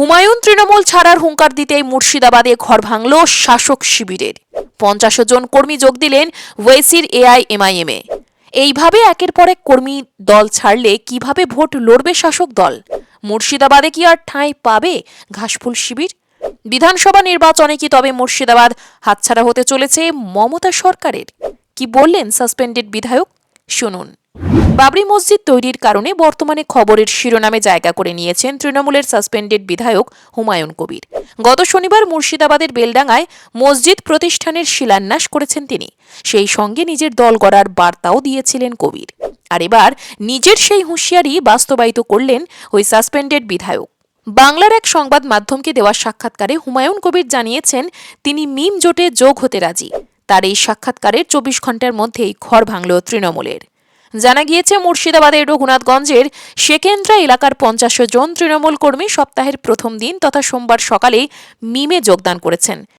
হুমায়ুন তৃণমূল ছাড়ার হুঙ্কার দিতেই মুর্শিদাবাদে ঘর ভাঙল শাসক শিবিরের। পঞ্চাশ জন কর্মী যোগ দিলেন ওয়েসির এআই এআইএমআইএমে এইভাবে একের পর এক কর্মী দল ছাড়লে কীভাবে ভোট লড়বে শাসক দল? মুর্শিদাবাদে কি আর ঠাঁই পাবে ঘাসফুল শিবির? বিধানসভা নির্বাচনে কি তবে মুর্শিদাবাদ হাতছাড়া হতে চলেছে মমতা সরকারের? কি বললেন সাসপেন্ডেড বিধায়ক? শুনুন। বাবরি মসজিদ তৈরির কারণে বর্তমানে খবরের শিরোনামে জায়গা করে নিয়েছেন তৃণমূলের সাসপেন্ডেড বিধায়ক হুমায়ুন কবির। গত শনিবার মুর্শিদাবাদের বেলডাঙ্গায় মসজিদ প্রতিষ্ঠানের শিলান্যাস করেছেন তিনি। সেই সঙ্গে নিজের দল গড়ার বার্তাও দিয়েছিলেন কবির। আর এবার নিজের সেই হুঁশিয়ারি বাস্তবায়িত করলেন ওই সাসপেন্ডেড বিধায়ক। বাংলার এক সংবাদ মাধ্যমকে দেওয়া সাক্ষাৎকারে হুমায়ুন কবির জানিয়েছেন, তিনি মিম জোটে যোগ হতে রাজি। তার এই সাক্ষাৎকারের চব্বিশ ঘণ্টার মধ্যেই ঘর ভাঙল তৃণমূলের। জানা গিয়েছে, মুর্শিদাবাদের রঘুনাথগঞ্জের সেকেন্দ্রা এলাকার পঞ্চাশ জন তৃণমূল কর্মী সপ্তাহের প্রথম দিন তথা সোমবার সকালে মিমে যোগদান করেছেন।